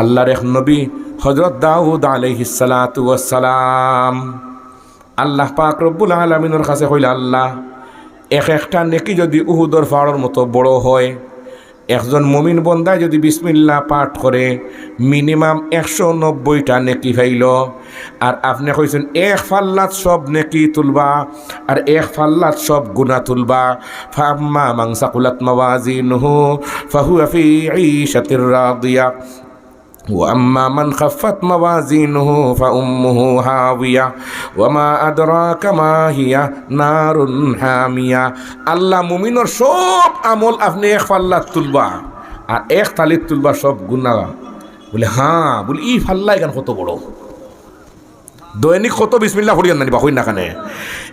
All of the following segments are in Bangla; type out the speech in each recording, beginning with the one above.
আল্লাহর এক নবী হজরত দাউদ আলহিসালাম আল্লাহ পাক রব্বুল আলমিনের কাছে কইল, আল্লাহ, এক একটা নেকি যদি উহুদর পাহাড়ের মতো বড় হয়, একজন মমিন বন্দায় যদি বিসমিল্লা পাঠ করে, মিনিমাম একশো নব্বইটা নেকি ফাইল আর আপনি কইছেন, এক ফাল্লাত সব নেকি তুলবা, আর এক ফাল্লাত সব গুণা তুলবা। ফাম্মা মাংসাকুলাত মাওয়াজিনহু, ফাহুয়া ফি ঈশাতির রাদিয়া। وأما من خفت موازينه فأمه هاوية وما أدراك ما هي نار حامية আল্লাহ মুমিনর সব আমল আপনি এক ফাল্লাত তুলবা আর এক তালিত তুলবা সব গুণা বলে হ্যাঁ বলে ই ফাল্লা এখানে কত বড় দৈনিক কত বিসমিল্লা হরিয়ান নানিবা হই না কানে?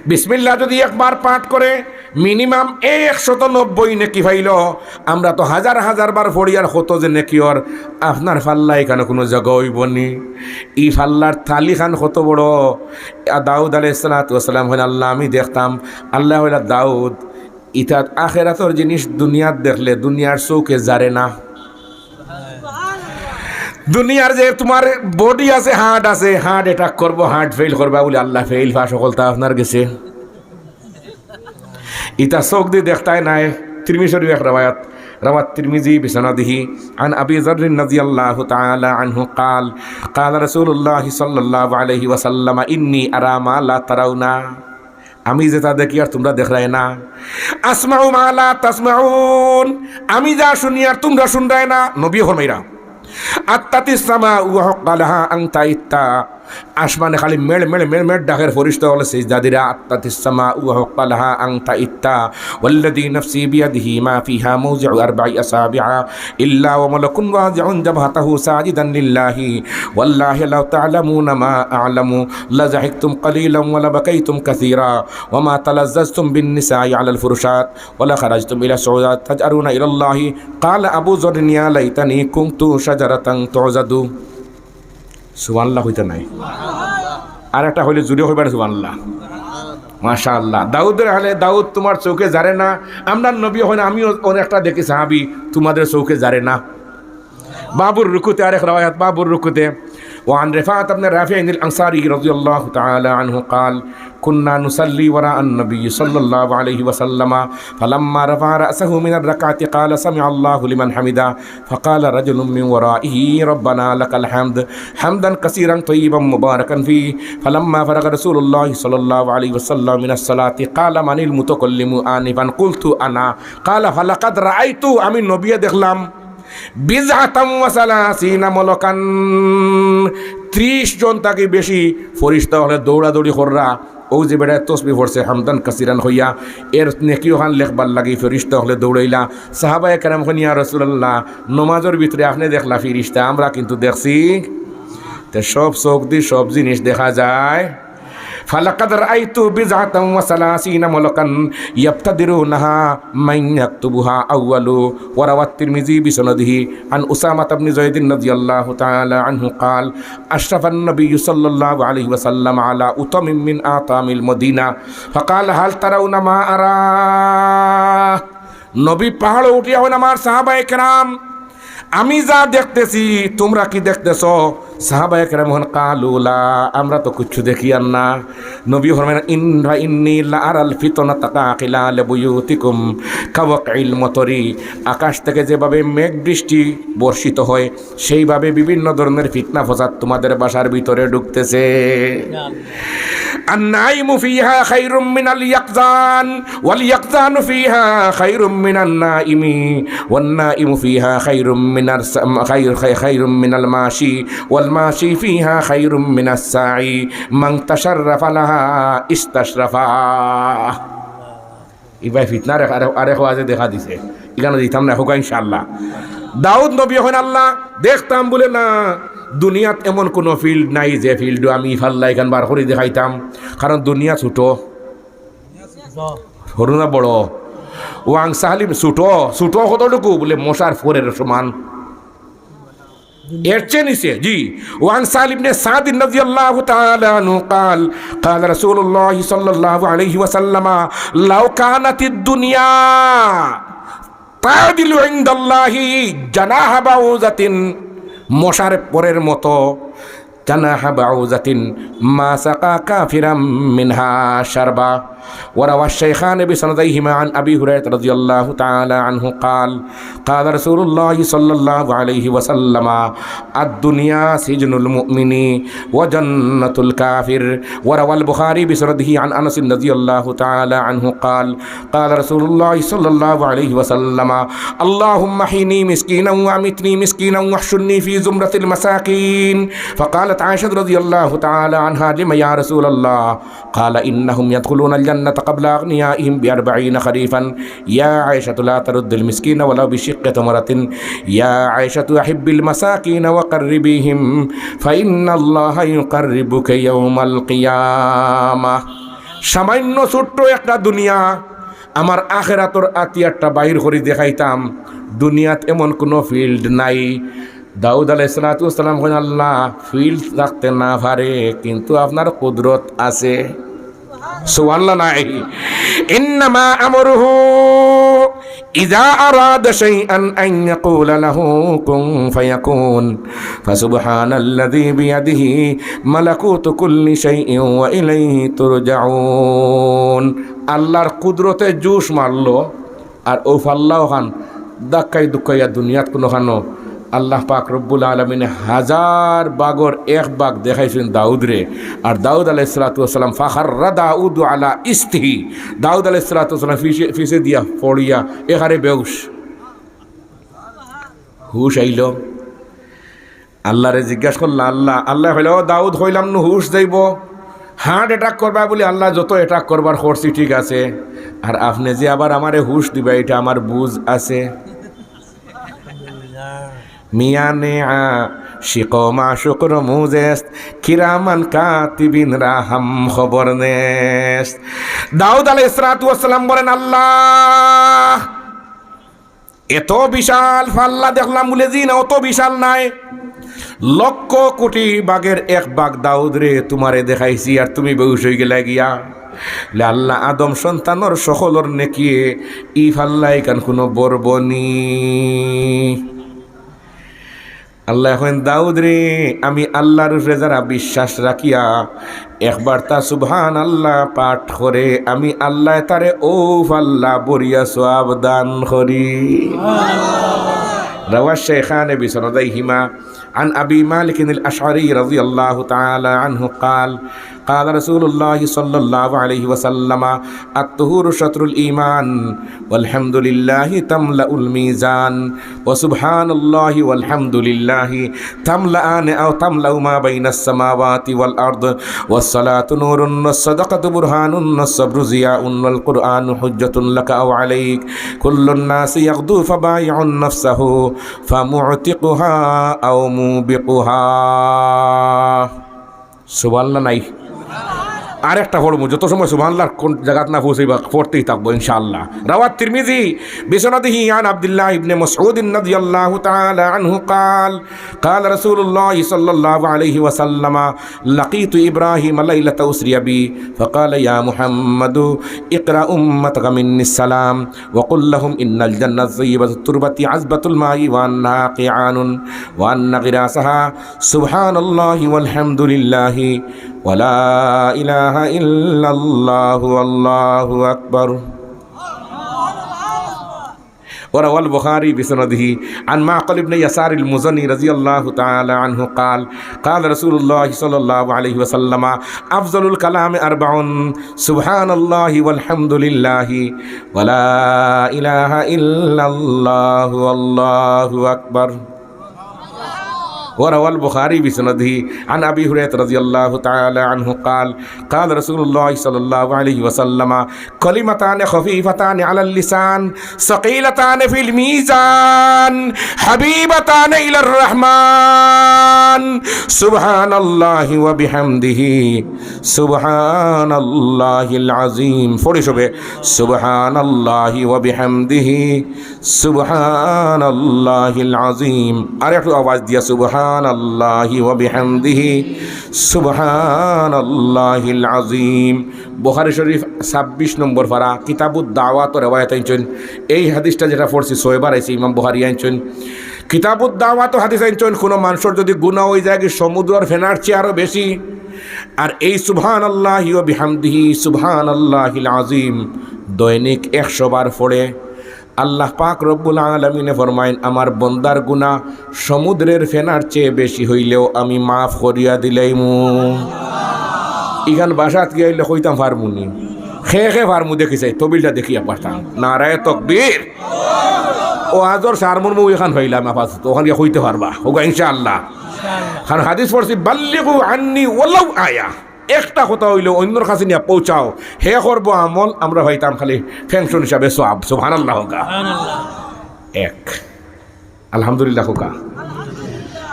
বিসমিল্লা যদি একবার পাঠ করে, মিনিমাম এই একশত নব্বই নেকি ফাইল। আমরা তো হাজার হাজার বার ফড়িয়ার হতো যে নেকিওর আপনার ফাল্লা এখানে কোনো জায়গা হইবনি ই ফাল্লার থালি খান কত বড়। দাউদ আলাই সালাতাম হইল আল্লাহ আমি দেখতাম। আল্লাহ হইল দাউদ। ইতাত আখেরাতর জিনিস দুনিয়াত দেখলে দুনিয়ার চৌকে জারে না। দুনিয়ার যে তোমার বডি আছে হার্ট আছে হার্ট অ্যাটাক করবো হার্ট ফেল করবা বলে আল্লাহ ফেল ফা সকলতা আপনার গেছে ইতা চোখ দিয়ে দেখতাই নাই তিরমিশরি এক রাবায়াত روى الترمذي بسنده عن أبي ذر رضي الله تعالى عنه قال قال رسول الله صلى الله عليه وسلم إني أرى ما لا ترون আমি যেটা দেখি আর তোমরা দেখাই না আসমাউ মালা তাসমাউন আমি যা শুনি আর তোমরা শুনরাই না নবী At tatis sama uwahok kalaha ang taita আসমানে খালি মেড় মেড় মেড় মেড় ডাকের ফরিস্ত হলে সেই দাদিরা আত্মাতিস সামা ওয়াহকালাহা আংতা ইত্তা والذي نفسي بيده ما فيها موضع أربع أصابع إلا وملك واضع جبهته ساجدا لله والله لو تعلمون ما أعلم لزحكتم قليلا ولبكيتم كثيرا وما تلذذتم بالنساء على الفرشات ولا خرجتم إلى السعودات تجأرون إلى الله قال أبو ذر يا ليتني كنت شجرة تعزد সুবান আল্লাহ হইতে নাই। আর একটা হইলে জুড়ে হইবার সুবান আল্লাহ মাশা আল্লাহ দাউদের হলে দাউদ তোমার চৌকে জারে না। আমরা নবী হয় না আমিও অনেকটা দেখি সাহাবি, তোমাদের চৌকে জারে না। বাবুর রুকুতে আরেক রায়াত বাবুর রুকুতে। وعن رفاعة بن رافع الأنصاري رضي الله تعالى عنه قال كنا نصلي وراء النبي صلى الله عليه وسلم فلما رفع رأسه من الركعة قال سمع الله لمن حمده. فقال رجل من ورائه ربنا لك الحمد حمدا كثيرا طيبا مباركا فيه. فلما فرغ رسول الله صلى الله عليه وسلم من الصلاة قال من المتكلم آنفا؟ قلت أنا. قال فلقد رأيت أمين نبي دخلام বিজাতাম মলকান। ত্রিশ জন তাকে বেশি ফরিস্তা হলে দৌড়াদৌড়ি কররা। ও যে বেড়ায় তসবি পড়ছে হামদান কাসিরান হইয়া। এর নেকিও খান লেখবার লাগি ফেরিস্তা হলে দৌড়াইলা। সাহাবায় কেরাম হনিয়া রসুল্লাহ নমাজের ভিতরে আপনি দেখলা ফিরিস্তা, আমরা কিন্তু দেখছি। তে সব চোখ দিয়ে সব জিনিস দেখা যায়। فلقد رأيت بضعة وثلاثين ملكا يبتدرونها من يكتبها أول وروى الترمذي بسنده عن أسامة بن زيد رضي الله تعالى عنه قال أشرف النبي صلى الله عليه وسلم على أطم من آطام المدينة فقال هل ترون ما أرى নবী পাহাড়ে উঠিয়া হন আমার সাহাবায়ে কেরাম আমি যা দেখতেছি তোমরা কি দেখতেছ সাহাবায়ে কেরাম হন কালুলা আমরা তো কিচ্ছু দেখি আর না। নবী হরমে ইন্দ্রা ইন্নি আরাল ফিতনা তাকা তাকাকিলা কাবক ইল মতরি। আকাশ থেকে যেভাবে মেঘ বৃষ্টি বর্ষিত হয়, সেইভাবে বিভিন্ন ধরনের ফিতনা ফসাদ তোমাদের বাসার ভিতরে ঢুকতেছে। النائم فيها خير من اليقظان واليقظان فيها خير من النائم والنائم فيها خير من الس- خير خير, خير من الماشي والماشي فيها خير من الساعي من تشرف لها استشرفا ইবাই ফিতনার আরেক ওয়াজে দেখা দিছে এখানে দিতাম না হোক ইনশাল্লাহ দাউদ নবী হন আল্লাহ দেখতাম বলে না দুনিয়াত এমন কোনো ফিল্ড নাই যে ফিল্ড আমি ফাল্লা এখান বার করে দেখাইতাম কারণ দুনিয়া ছোট সরু না বড় ওয়াং সাহালিম ছোট ছোট কতটুকু বলে মশার ফোরের সমান এর চেয়ে নিচে জি ওয়ান সালিম নে সাদিন রাদিয়াল্লাহু তাআলা আনহু قال قال رسول الله صلى الله عليه وسلم لو كانت الدنيا تعدل عند الله جناح بعوضة মশার পরের মতো জানাহা বাউজাতিন মা সাকা কাফিরাম মিনহা সারবা وروى الشيخان بسنديهما عن أبي هريرة رضي الله تعالى عنه قال قال رسول الله صلى الله عليه وسلم الدنيا سجن المؤمن وجنة الكافر. وروى البخاري بسنده عن أنس رضي الله تعالى عنه قال قال رسول الله صلى الله عليه وسلم اللهم حيني مسكينا وأمتني مسكينا واحشرني في زمرة المساكين. فقالت عائشة رضي الله تعالى عنها لما يا رسول الله؟ قال إنهم يدخلون الجنة قبل أغنيائهم بأربعين خريفا يا عائشة لا ترد المسكين ولو بشق تمرة يا عائشة أحب المساكين وقربيهم فإن الله يقربك يوم القيامة সামান্য ছোট্ট একটা দুনিয়া আমার আখেরাতর আতিয়ারটা বাইর করে দেখাইতাম দুনিয়াত এমন কোনো ফিল্ড নাই দাউদ আলাইসালাতাম আল্লাহ ফিল্ড রাখতে না পারে কিন্তু আপনার কুদরত আছে সুবহানাল্লাহ নাই ইন্নামা আমরুহু إذا أراد شيئا أن يقول له كن فيكون فسبحان الذي بيده ملكوت كل شيء وإليه ترجعون আল্লাহর কুদরতে জুস মারলো আর ও ফাল্লাহ খান দাক্কাই দুক্কাইয়া দুনিয়াত কোনো খানো আল্লাহ পাক রব্বুল আলমিনে হাজার বাগর এক বাগ দেখাইছেন দাউদরে। আর দাউদ আলাইসালাতাম ফাখাররা দাউদ আলা ইস্তিহি। দাউদ আলাইসালাতাম ফিসে ফিসে দিয়া পড়িয়া এখানে বেউস। হুশ আইল। আল্লাহরে জিজ্ঞাসা করল, আল্লাহ আল্লাহ হইল দাউদ হইলাম নু হুশ যাইব। হার্ট অ্যাটাক করবা বলে, আল্লাহ, যত অ্যাটাক করবার করছি ঠিক আছে। আর আপনি যে আবার আমারে হুশ দিবা, এটা আমার বুঝ আছে। মিয়ানে শিকমা শুক্র মুজেস্ত কিরামান কাতিবিন রাহাম খবর নেস্ত দাউদ আলাই ইসরাতাম বলেন, আল্লাহ, এত বিশাল ফাল্লা দেখলাম বলে জি না অত বিশাল নাই। লক্ষ কোটি বাঘের এক বাঘ, দাউদ রে, তোমারে দেখাইছি আর তুমি বেউস হয়ে গেলে গিয়া। আল্লাহ আদম সন্তানর সকলর নেকিয়ে ই ফাল্লাই কান কোনো বরবনি। আল্লাহ এখন দাউদ রে আমি আল্লাহর উপরে যারা বিশ্বাস রাখিয়া একবার তা সুবহান আল্লাহ পাঠ করে আমি আল্লাহ তারে ও আল্লাহ বরিয়া সোয়াব দান করি روى الشيخان بسنديهما عن أبي مالك الأشعري رضي الله تعالى عنه قال قال رسول الله صلى الله عليه وسلم الطهور شطر الإيمان والحمد لله تملأ الميزان وسبحان الله والحمد لله تملأان أو تملأ ما بين السماوات والأرض والصلاة نور والصدقة برهان والصبر ضياء والقرآن حجة لك أو عليك كل الناس يغدو فبايع نفسه فمعتقها أو موبقها سبحان الله নাই আর একটা পড়বো যত সময় সুবহানাল্লাহ কোন জায়গাত না পৌঁছাইবা পড়তেই থাকবো ইনশাআল্লাহ রাওয়াত তিরমিজি বিসনাদিহি আন আব্দুল্লাহ ইবনে মাসউদ রাদিয়াল্লাহু তাআলা আনহু قال قال رسول الله صلى الله عليه وسلم لقيت ابراهيم ليلة اسري بي فقال يا محمد اقرا امتك مني السلام وقل لهم ان الجنة طيبة التربة عذبة الماء وانها قيعان وان غراسها سبحان الله والحمد لله ولا إله إلا الله والله أكبر. وروى البخاري بسنده عن معقل بن يسار المزني رضي الله تعالى عنه قال قال رسول الله صلى الله عليه وسلم أفضل الكلام أربع سبحان الله والحمد لله. ولا إله إلا الله والله أكبر. وروى البخاري بسنده عن أبي هريرة رضي الله تعالى عنه قال قال رسول الله صلى الله عليه وسلم كلمتان خفيفتان على اللسان ثقيلتان في الميزان حبيبتان إلى الرحمن سبحان الله وبحمده سبحان الله العظيم فرشوا به سبحان الله وبحمده سبحان الله العظيم أريد أواز دي سبحان সুবহান আল্লাহি ওয়া বিহামদিহি সুবহান আল্লাহিল আযীম। বুখারী শরীফ 26 নম্বর পারা, কিতাবুদ দাওয়াত ও রিওয়ায়াত আইছেন এই হাদিসটা যেটা পড়ছি ছয়বার আইছে ইমাম বুখারী আইছেন কিতাবুদ দাওয়াত হাদিস আইনচন, কোনো মানুষের যদি গুণা হয়ে যায়, কি সমুদ্র আর ফেনার চেয়ে আরও বেশি? আর এই সুবহান আল্লাহ বিহামদিহি সুবহান আল্লাহ আজিম দৈনিক একশো বার পড়ে। আল্লাহ পাক রব্বুল আলমিনে ফরমাইন আমার বন্দার গুণা সমুদ্রের ফেনার চেয়ে বেশি হইলেও আমি মাফ করিয়া দিলেই মু ইখান বাসাত গিয়ে কইতাম ফার্মুনি খে খে ফার্মু দেখিছে তবিলটা দেখিয়া পারতাম নারায় তকবীর। ও আজর সারমুর মু এখান হইলাম আপাতত ওখান গিয়ে হইতে পারবা। হোগা ইনশাআল্লাহ। কারণ হাদিস পড়ছি বাল্লিগু আন্নি ওলাউ আয়া। একটা কথা হইল অন্যর কাছে নিয়ে পৌঁছাও। হে করব আমল আমরা হইতাম খালি ফ্যাংশন হিসাবে সব সুহান আল্লাহ এক। আলহামদুলিল্লাহ হোগা